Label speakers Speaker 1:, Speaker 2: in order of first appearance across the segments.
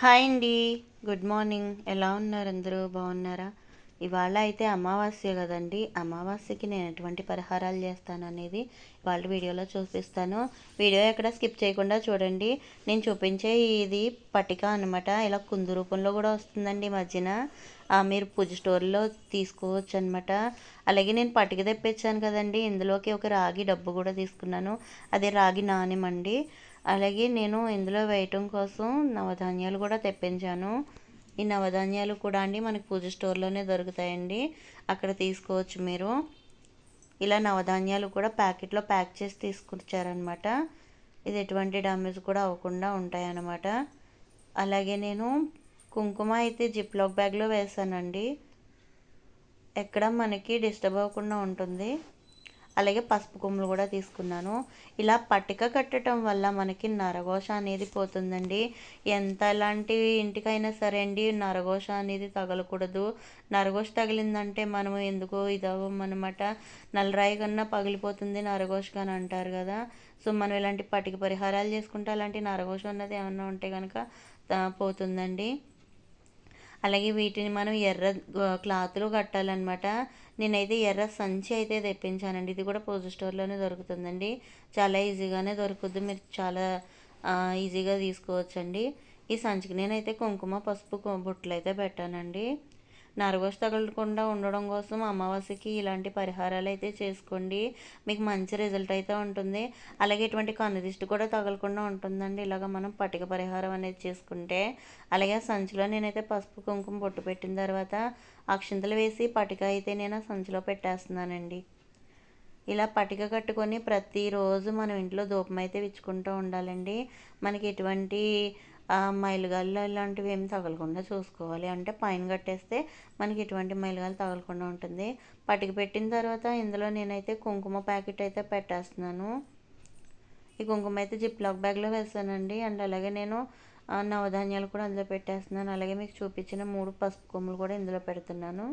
Speaker 1: Hi అండి. Good morning. ఎలా ఉన్నారు అందరూ? బాగున్నారా? ఇవాళ అయితే అమావాస్య కదండి. అమావాస్యకి నేను ఎటువంటి పరిహారాలు చేస్తాను అనేది వాళ్ళ వీడియోలో చూపిస్తాను. వీడియో ఎక్కడ స్కిప్ చేయకుండా చూడండి. నేను చూపించే ఇది పట్టిక అనమాట ఇలా కుందు రూపంలో కూడా వస్తుందండి ఈ మధ్యన. ఆ, మీరు పూజ స్టోర్లో తీసుకోవచ్చు అనమాట అలాగే నేను పట్టిక తెప్పించాను కదండి. ఇందులోకి ఒక రాగి డబ్బు కూడా తీసుకున్నాను. అదే రాగి నాణ్యం అండి అలాగే నేను ఇందులో వేయటం కోసం నవధాన్యాలు కూడా తెప్పించాను. ఈ నవధాన్యాలు కూడా అండి మనకి పూజ స్టోర్లోనే దొరుకుతాయండి. అక్కడ తీసుకోవచ్చు మీరు. ఇలా నవధాన్యాలు కూడా ప్యాకెట్లో ప్యాక్ చేసి తీసుకొచ్చారనమాట ఇది ఎటువంటి డ్యామేజ్ కూడా అవ్వకుండా ఉంటాయన్నమాట. అలాగే నేను కుంకుమ అయితే జిప్ లాక్ బ్యాగ్లో వేసానండి. ఎక్కడ మనకి డిస్టర్బ్ అవ్వకుండా ఉంటుంది. అలాగే పసుపు కొమ్ములు కూడా తీసుకున్నాను. ఇలా పట్టిక కట్టడం వల్ల మనకి నరఘోష అనేది పోతుందండి. ఎంత ఎలాంటి ఇంటికైనా సరే అండి నరఘోష అనేది తగలకూడదు. నరఘోష తగిలిందంటే మనం ఎందుకో ఇదవ్వమన్నమాట నల్లరాయి కన్నా పగిలిపోతుంది నరఘోష అని అంటారు కదా. సో మనం ఇలాంటి పట్టిక పరిహారాలు చేసుకుంటే అలాంటి నరఘోష ఉన్నది ఏమన్నా ఉంటే కనుక పోతుందండి. అలాగే వీటిని మనం ఎర్ర క్లాత్లో కట్టాలన్నమాట. నేనైతే ఎర్ర సంచి అయితే తెప్పించానండి. ఇది కూడా పోజు స్టోర్లోనే దొరుకుతుందండి. చాలా ఈజీగానే దొరుకుద్ది. మీరు చాలా ఈజీగా తీసుకోవచ్చండి. ఈ సంచికి నేనైతే కుంకుమ పసుపు బుట్టలు అయితే పెట్టానండి. నర్వస్ తగలకుండా ఉండడం కోసం అమావాస్యకి ఇలాంటి పరిహారాలు అయితే చేసుకోండి. మీకు మంచి రిజల్ట్ అయితే ఉంటుంది. అలాగే ఇటువంటి కన్నుదిష్టి కూడా తగలకుండా ఉంటుందండి. ఇలాగ మనం పటిక పరిహారం అనేది చేసుకుంటే. అలాగే ఆ సంచిలో నేనైతే పసుపు కుంకుమ బొట్టు పెట్టిన తర్వాత అక్షింతలు వేసి పటిక అయితే నేను ఆ సంచిలో పెట్టేస్తున్నానండి. ఇలా పటిక కట్టుకొని ప్రతిరోజు మనం ఇంట్లో ధూపం అయితే విచ్చుకుంటూ ఉండాలండి. మనకి ఎటువంటి మైలుగాళ్ళు ఇలాంటివి ఏమి తగలకుండా చూసుకోవాలి. అంటే పైన కట్టేస్తే మనకి ఎటువంటి మైలుగాలు తగలకుండా ఉంటుంది. పట్టుకు పెట్టిన తర్వాత ఇందులో నేనైతే కుంకుమ ప్యాకెట్ అయితే పెట్టేస్తున్నాను. ఈ కుంకుమ అయితే జిప్ లాక్ బ్యాగ్లో వేస్తానండి అండ్ అలాగే నేను నవధాన్యాలు కూడా అందులో పెట్టేస్తున్నాను. అలాగే మీకు చూపించిన మూడు పసుపు కొమ్ములు కూడా ఇందులో పెడుతున్నాను.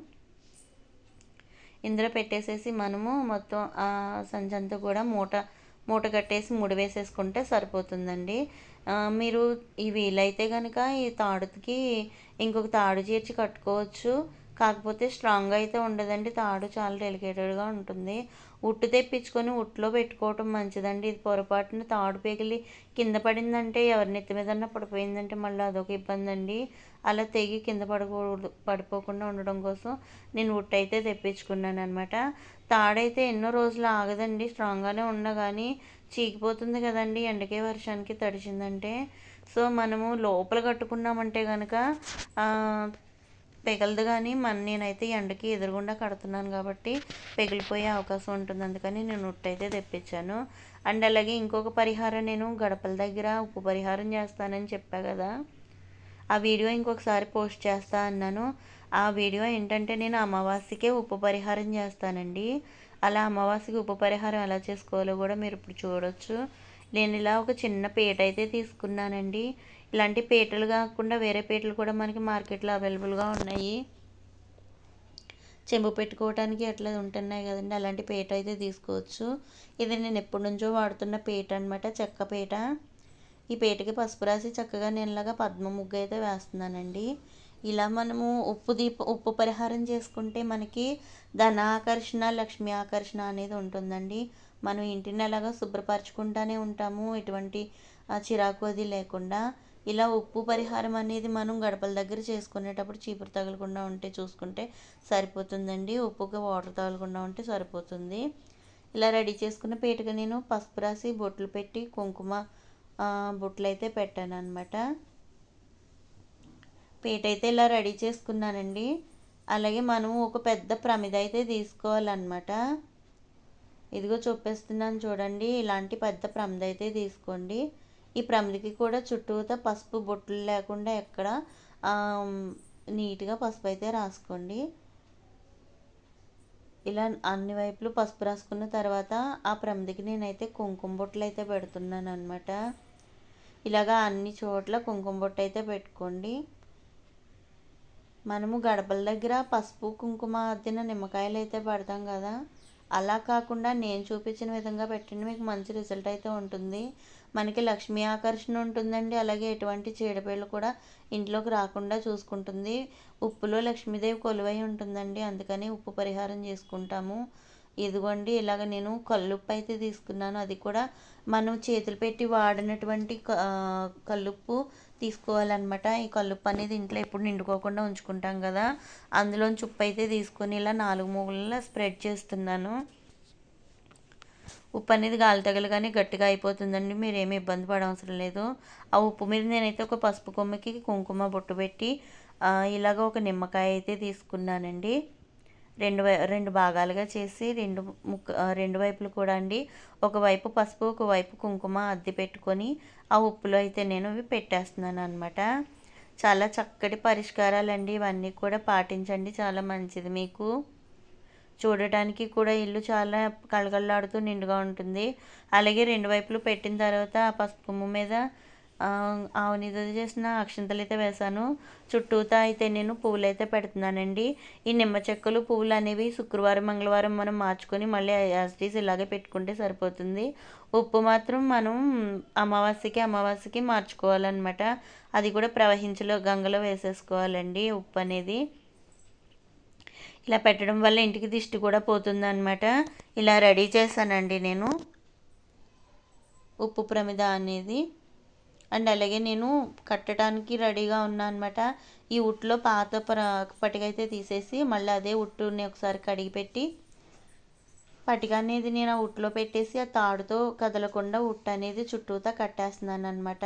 Speaker 1: ఇందులో పెట్టేసేసి మనము మొత్తం ఆ సంచంతా కూడా మూట మూట కట్టేసి ముడి వేసేసుకుంటే సరిపోతుందండి. మీరు ఈ వీలైతే కనుక ఈ తాడుకి ఇంకొక తాడు చేర్చి కట్టుకోవచ్చు. కాకపోతే స్ట్రాంగ్ అయితే ఉండదండి. తాడు చాలా డెలికేటెడ్గా ఉంటుంది. ఉట్టు తెప్పించుకొని ఉట్టులో పెట్టుకోవటం మంచిదండి. ఇది పొరపాటున తాడు పెగిలి కింద పడిందంటే ఎవరి నెత్తి మీద పడిపోయిందంటే మళ్ళీ అదొక ఇబ్బంది అండి అలా తెగి కింద పడకూడదు పడిపోకుండా ఉండడం కోసం నేను ఉట్టు అయితే తెప్పించుకున్నాను అనమాట తాడైతే ఎన్నో రోజులు ఆగదండి. స్ట్రాంగ్గానే ఉన్నా కానీ చీకిపోతుంది కదండి. ఎండకే వర్షానికి తడిచిందంటే. సో మనము లోపల కట్టుకున్నామంటే కనుక పెగలదు కానీ మన నేనైతే ఎండకి ఎదురుగుండా కడుతున్నాను కాబట్టి పెగిలిపోయే అవకాశం ఉంటుంది. అందుకని నేను ఉట్టు అయితే తెప్పించాను. అండ్ అలాగే ఇంకొక పరిహారం నేను గడపల దగ్గర ఉప్పు పరిహారం చేస్తానని చెప్పా కదా. ఆ వీడియో ఇంకొకసారి పోస్ట్ చేస్తా అన్నాను. ఆ వీడియో ఏంటంటే నేను అమావాస్యకే ఉప్పు పరిహారం చేస్తానండి. అలా అమావాస్యకి ఉపపరిహారం పరిహారం ఎలా చేసుకోవాలో కూడా మీరు ఇప్పుడు చూడొచ్చు. నేను ఇలా ఒక చిన్న పీట అయితే తీసుకున్నానండి. ఇలాంటి పీటలు కాకుండా వేరే పీటలు కూడా మనకి మార్కెట్లో అవైలబుల్గా ఉన్నాయి. చెంబు పెట్టుకోవడానికి అట్లా ఉంటున్నాయి కదండి. అలాంటి పీట అయితే తీసుకోవచ్చు. ఇది నేను ఎప్పటి నుంచో వాడుతున్న పీట అనమాట చెక్క పీట. ఈ పీటకి పసుపు రాసి చక్కగా నేనులాగా పద్మ ముగ్గు అయితే వేస్తున్నానండి. ఇలా మనము ఉప్పు దీప ఉప్పు పరిహారం చేసుకుంటే మనకి ధన ఆకర్షణ లక్ష్మి ఆకర్షణ అనేది ఉంటుందండి. మనం ఇంటిని అలాగా శుభ్రపరచుకుంటానే ఉంటాము. ఎటువంటి చిరాకు అది లేకుండా ఇలా ఉప్పు పరిహారం అనేది మనం గడపల దగ్గర చేసుకునేటప్పుడు చీపురు తగలకుండా ఉంటే చూసుకుంటే సరిపోతుందండి. ఉప్పుగా వాటర్ తగలకుండా ఉంటే సరిపోతుంది. ఇలా రెడీ చేసుకున్న పీటగా నేను పసుపు రాసి బొట్లు పెట్టి కుంకుమ బొట్లు అయితే పెట్టాను అనమాట పీట అయితే ఇలా రెడీ చేసుకున్నానండి. అలాగే మనం ఒక పెద్ద ప్రమిద అయితే తీసుకోవాలన్నమాట. ఇదిగో చూపిస్తున్నాను చూడండి ఇలాంటి పెద్ద ప్రమిద అయితే తీసుకోండి. ఈ ప్రమిదకి కూడా చుట్టూతో పసుపు బొట్లు లేకుండా ఎక్కడ నీట్గా పసుపు అయితే రాసుకోండి. ఇలా అన్ని వైపులు పసుపు రాసుకున్న తర్వాత ఆ ప్రమిదికి నేనైతే కుంకుమ బొట్లు అయితే పెడుతున్నాను అనమాట ఇలాగా అన్ని చోట్ల కుంకుమ బొట్టు అయితే పెట్టుకోండి. మనము గడపల దగ్గర పసుపు కుంకుమ అద్దిన నిమ్మకాయలు అయితే పెడతాం కదా. అలా కాకుండా నేను చూపించిన విధంగా పెట్టండి మీకు మంచి రిజల్ట్ అయితే ఉంటుంది. మనకి లక్ష్మీ ఆకర్షణ ఉంటుందండి. అలాగే ఎటువంటి చీడపేళ్ళు కూడా ఇంట్లోకి రాకుండా చూసుకుంటుంది. ఉప్పులో లక్ష్మీదేవి కొలువై ఉంటుందండి. అందుకని ఉప్పు పరిహారం చేసుకుంటాము. ఇదిగోండి ఇలాగ నేను కల్లుప్పు అయితే తీసుకున్నాను. అది కూడా మనం చేతులు పెట్టి వాడినటువంటి కల్లుప్పు తీసుకోవాలన్నమాట. ఈ కల్లుప్పు అనేది ఇంట్లో ఎప్పుడు నిండుకోకుండా ఉంచుకుంటాం కదా. అందులోని చుప్పు అయితే తీసుకొని ఇలా నాలుగు మూగులలో స్ప్రెడ్ చేస్తున్నాను. ఉప్పు అనేది గాలి తగలగానే గట్టిగా అయిపోతుందండి. మీరు ఏమి ఇబ్బంది పడవసరం లేదు. ఆ ఉప్పు మీద నేనైతే ఒక పసుపు కొమ్మకి కుంకుమ బొట్టు పెట్టి ఇలాగ ఒక నిమ్మకాయ అయితే తీసుకున్నానండి. రెండు వై రెండు భాగాలుగా చేసి రెండు ముక్క రెండు వైపులు కూడా అండి. ఒకవైపు పసుపు ఒకవైపు కుంకుమ అద్దె పెట్టుకొని ఆ ఉప్పులో అయితే నేను ఇవి పెట్టేస్తున్నాను అనమాట చాలా చక్కటి పరిష్కారాలండి. ఇవన్నీ కూడా పాటించండి. చాలా మంచిది మీకు. చూడటానికి కూడా ఇల్లు చాలా కళకళలాడుతూ నిండుగా ఉంటుంది. అలాగే రెండు వైపులు పెట్టిన తర్వాత ఆ పసుపు మీద ఆవునితో చేసిన అక్షింతలు అయితే వేశాను. చుట్టూతా అయితే నేను పువ్వులు అయితే పెడుతున్నానండి. ఈ నిమ్మ చెక్కలు పువ్వులు అనేవి శుక్రవారం మంగళవారం మనం మార్చుకొని మళ్ళీ యాస్టీస్ ఇలాగే పెట్టుకుంటే సరిపోతుంది. ఉప్పు మాత్రం మనం అమావాస్యకి అమావాస్యకి మార్చుకోవాలన్నమాట. అది కూడా ప్రవహించలో గంగలో వేసేసుకోవాలండి ఉప్పు అనేది. ఇలా పెట్టడం వల్ల ఇంటికి దిష్టి కూడా పోతుందన్నమాట. ఇలా రెడీ చేశానండి నేను. ఉప్పు ప్రమిద అనేది. అండ్ అలాగే నేను కట్టడానికి రెడీగా ఉన్నా అనమాట ఈ ఉట్టులో పాత పటికైతే తీసేసి మళ్ళీ అదే ఉట్టుని ఒకసారి కడిగి పెట్టి పటిక అనేది నేను ఆ ఉట్లో పెట్టేసి ఆ తాడుతో కదలకుండా ఉట్టు అనేది చుట్టూతా కట్టేస్తున్నాను అనమాట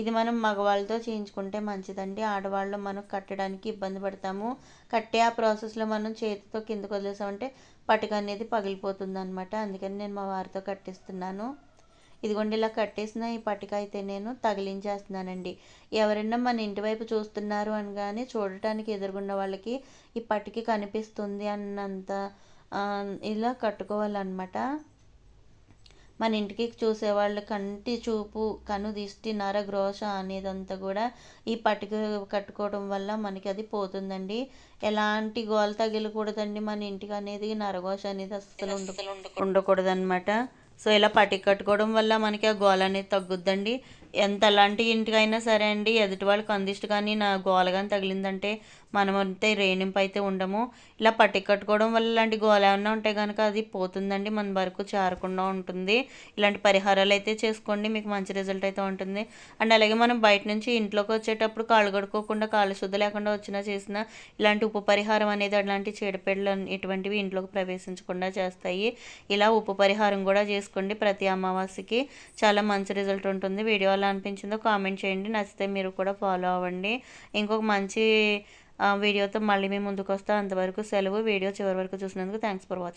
Speaker 1: ఇది మనం మగవాళ్ళతో చేయించుకుంటే మంచిదండి. ఆడవాళ్ళు మనం కట్టడానికి ఇబ్బంది పడతాము. కట్టే ఆ ప్రాసెస్లో మనం చేతితో కిందకు వదిలేసామంటే పటిక అనేది పగిలిపోతుంది అనమాట అందుకని నేను మా వారితో కట్టిస్తున్నాను. ఇదిగోండి ఇలా కట్టేసిన ఈ పట్టిక అయితే నేను తగిలించేస్తున్నానండి. ఎవరైనా మన ఇంటి వైపు చూస్తున్నారు అని కానీ చూడటానికి ఎదురుగున్న వాళ్ళకి ఈ పట్టిక కనిపిస్తుంది అన్నంత ఇలా కట్టుకోవాలన్నమాట. మన ఇంటికి చూసేవాళ్ళ కంటి చూపు కను దిష్టి నర గ్రోష అనేదంతా కూడా ఈ పట్టిక కట్టుకోవడం వల్ల మనకి అది పోతుందండి. ఎలాంటి గోల తగిలకూడదండి మన ఇంటికి అనేది నరఘోష అనేది అస్సలు ఉండకూడదు. అనమాట సో ఇలా పట్టి కట్టుకోవడం వల్ల మనకి ఆ గోల అనేది తగ్గుద్దండి. ఎంతలాంటి ఇంటికైనా సరే అండి ఎదుటి వాళ్ళకి అందిష్ట కానీ నా గోల కానీ తగిలిందంటే అంతే రేణింపు అయితే ఉండము. ఇలా పట్టి కట్టుకోవడం వల్ల ఇలాంటి గోల ఏమన్నా ఉంటే కనుక అది పోతుందండి మన వరకు చేరకుండా ఉంటుంది. ఇలాంటి పరిహారాలు అయితే చేసుకోండి మీకు మంచి రిజల్ట్ అయితే ఉంటుంది. అండ్ అలాగే మనం బయట నుంచి ఇంట్లోకి వచ్చేటప్పుడు కాళ్ళు కడుక్కోకుండా కాళ్ళు శుద్ధ లేకుండా వచ్చినా చేసినా ఇలాంటి ఉప్పు పరిహారం అనేది అలాంటి చీడపేడలు ఇటువంటివి ఇంట్లోకి ప్రవేశించకుండా చేస్తాయి. ఇలా ఉప్పు పరిహారం కూడా చేసుకోండి ప్రతి అమావాస్యకి. చాలా మంచి రిజల్ట్ ఉంటుంది. వీడియో ఎలా అనిపించిందో కామెంట్ చేయండి. నచ్చితే మీరు కూడా ఫాలో అవ్వండి. ఇంకొక మంచి వీడియోతో మళ్ళీ మేము ముందుకు వస్తాం. అంతవరకు సెలవు. వీడియో చివరి వరకు చూసినందుకు థ్యాంక్స్ ఫర్ వాచింగ్